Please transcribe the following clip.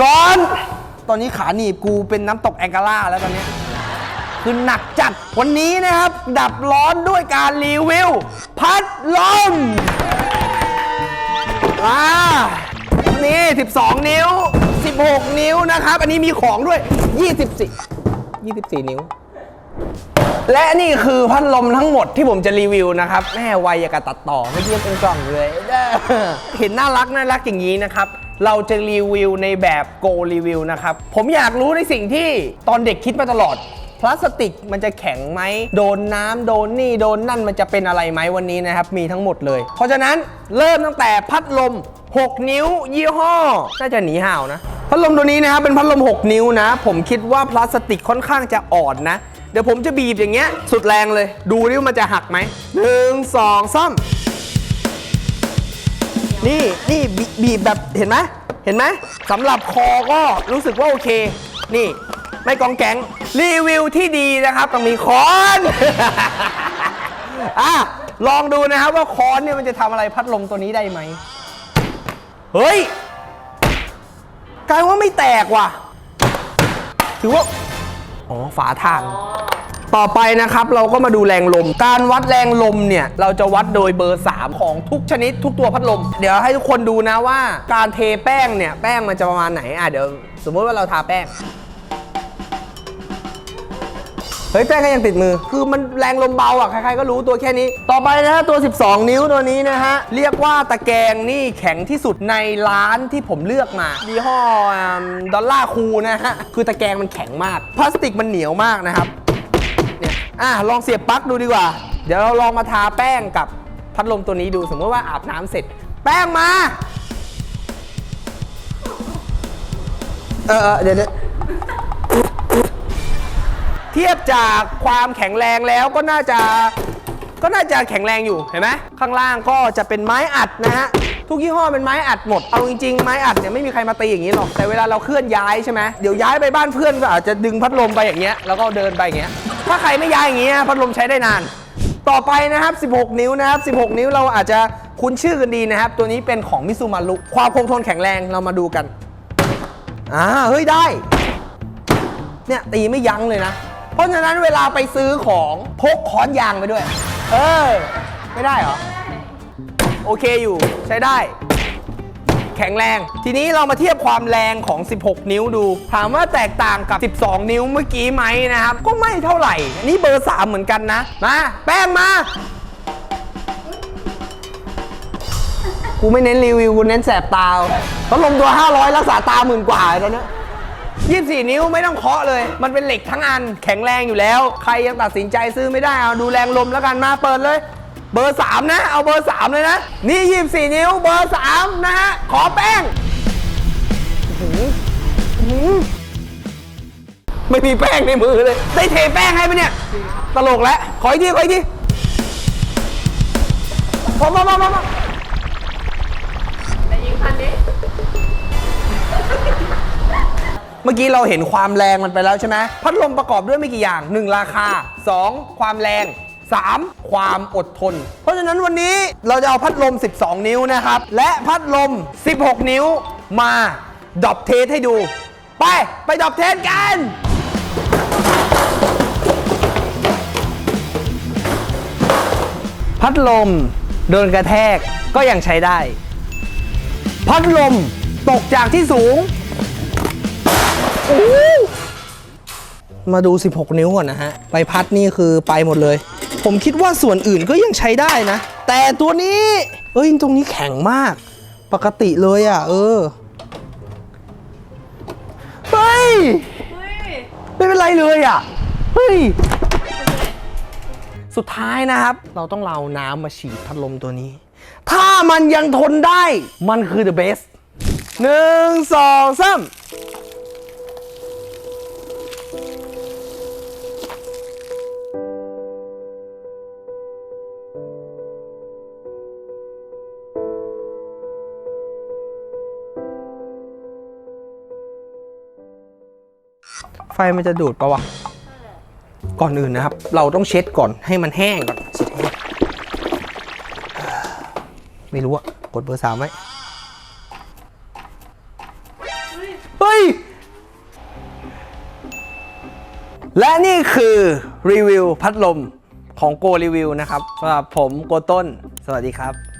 ร้อน ตอนนี้ขาหนีบกูเป็นน้ำตกแองการ่าแล้วตอนนี้คือหนักจัด วันนี้นะครับ ดับร้อนด้วยการรีวิว พัดลมอ่านี่ 12 นิ้ว 16 นิ้วนะครับ อันนี้มีของด้วย 24 24 นิ้ว และนี่คือพัดลมทั้งหมดที่ผมจะรีวิวนะครับ แม่ไวยอยากบตัดต่อไม่เทียบเป็นกล่องเลย เห็นน่ารักน่ารักอย่างนี้นะครับ เราจะรีวิวในแบบ Go รีวิวนะครับ ผมอยากรู้ในสิ่งที่ตอนเด็กคิดมาตลอด พลาสติกมันจะแข็งไหม โดนน้ำโดนนี่โดนนั่นมันจะเป็นอะไรไหมวันนี้นะครับ มีทั้งหมดเลย เพราะฉะนั้นเริ่มตั้งแต่พัดลม 6 นิ้ว ยี่ห้อ น่าจะหนีห่าวนะ พัดลมตัวนี้นะครับเป็นพัดลม 6 นิ้วนะ ผมคิดว่าพลาสติกค่อนข้างจะอ่อนนะ เดี๋ยวผมจะบีบอย่างเงี้ยสุดแรงเลย ดูดิว่ามันจะหักไหมหนึ่งสองสาม นี่นี่บบีบแบบเห็นไหมเห็นไหมสำหรับคอก็รู้สึกว่าโอเค นี่ ไม่กองแกงรีวิวที่ดีนะครับต้องมีคอนอะลองดูนะครับว่าคอนเนี่ยมันจะทำอะไรพัดลมตัวนี้ได้ไหมเฮ้ยกลายว่าไม่แตกว่ะ ถือว่า อ๋อ ฝาทาง ต่อไปนะครับเราก็มาดูแรงลม การวัดแรงลมเนี่ยเราจะวัดโดยเบอร์ 3 ของทุกชนิดทุกตัวพัดลม เดี๋ยวให้ทุกคนดูนะว่าการเทแป้งเนี่ยแป้งมันจะประมาณไหนอะเดี๋ยวสมมติว่าเราทาแป้งเฮ้ยแป้งก็ยังติดมือ คือมันแรงลมเบาอะ ใครๆก็รู้ตัวแค่นี้ ต่อไปนะฮะตัว 12 นิ้วตัวนี้นะฮะ เรียกว่าตะแกรงนี่แข็งที่สุดในร้านที่ผมเลือกมายี่ห้อดอลลาร์คูนะฮะ คือตะแกรงมันแข็งมาก พลาสติกมันเหนียวมากนะครับ อะลองเสียบปลั๊กดูดีกว่า เดี๋ยวเราลองมาทาแป้งกับพัดลมตัวนี้ดูสมมติว่าอาบน้ำเสร็จ แป้งมา เออเออเดี๋ยวเดี๋ยวเทียบจากความแข็งแรงแล้วก็น่าจะก็น่าจะแข็งแรงอยู่เห็นไหมข้างล่างก็จะเป็นไม้อัดนะฮะ ทุกยี่ห้อเป็นไม้อัดหมด เอาจริงๆไม้อัดเนี่ยไม่มีใครมาตีอย่างนี้หรอก แต่เวลาเราเคลื่อนย้ายใช่ไหมเดี๋ยวย้ายไปบ้านเพื่อนก็อาจจะดึงพัดลมไปอย่างเงี้ย แล้วก็เดินไปอย่างเงี้ย ถ้าใครไม่ย้ายอย่างเงี้ยพัดลมใช้ได้นาน ต่อไปนะครับ 16 นิ้วนะครับ 16 นิ้วเราอาจจะคุ้นชื่อกันดีนะครับ ตัวนี้เป็นของมิซูมารุความคงทนแข็งแรงเรามาดูกัน อ่า เฮ้ยได้ เนี่ยตีไม่ยั้งเลยนะ เพราะฉะนั้นเวลาไปซื้อของพกค้อนยางไปด้วย เออ ไม่ได้เหรอ โอเคอยู่ใช้ได้ แข็งแรง ทีนี้เรามาเทียบความแรงของ 16 นิ้วดู ถามว่าแตกต่างกับ 12 นิ้วเมื่อกี้ไหมนะครับ ก็ไม่เท่าไหร่นนี้เบอร์ 3 เหมือนกันนะ มา แป้งมา กูไม่เน้นรีวิว กูเน้นแสบตาพัดลมตัว 500 รักษาตาหมื่นกว่าเลยตอนเนี้ย24นิ้วไม่ต้องเคาะเลย มันเป็นเหล็กทั้งอัน แข็งแรงอยู่แล้ว ใครยังตัดสินใจซื้อไม่ได้ เอาดูแรงลมแล้วกันมาเปิดเลย เบอร์ 3 นะ เอาเบอร์ 3 เลยนะ นี่ 24 นิ้วเบอร์ 3 นะฮะ ขอแป้งอื้อหืออื้อหือไม่มีแป้งในมือเลย ได้เทแป้งให้ไหมเนี่ย ตลกแล้ว ขออีกที ขออีกทีพอมามามามาแต่ยิงพันนี้เมื่อกี้เราเห็นความแรงมันไปแล้วใช่ไหมพัดลมประกอบด้วยไม่กี่อย่าง 1 ราคา 2 ความแรง 3 ความอดทน เพราะฉะนั้นวันนี้เราจะเอาพัดลม 12 นิ้วนะครับ และพัดลม 16 นิ้วมาดรอปเทสให้ดู ไป ไปดรอปเทสกันพัดลมโดนกระแทกก็ยังใช้ได้ พัดลมตกจากที่สูง มาดู 16 นิ้วก่อนนะฮะ ใบพัดนี่คือไปหมดเลย ผมคิดว่าส่วนอื่นก็ยังใช้ได้นะ แต่ตัวนี้เอ้ยตรงนี้แข็งมาก ปกติเลยอะ เออเฮ้ยไม่เป็นไรเลยอะเฮ้ยสุดท้ายนะครับ เราต้องเอาน้ำมาฉีดพัดลมตัวนี้ ถ้ามันยังทนได้มันคือ the best หนึ่งสองสาม ไฟมันจะดูดปะวะ ก่อนอื่นนะครับ เราต้องเช็ดก่อนให้มันแห้งก่อนเช็ดแห้งไม่รู้อะกดเบอร์สามไว้เฮ้ย และนี่คือรีวิวพัดลมของโกรีวิวนะครับสำหรับผมโกต้น สวัสดีครับ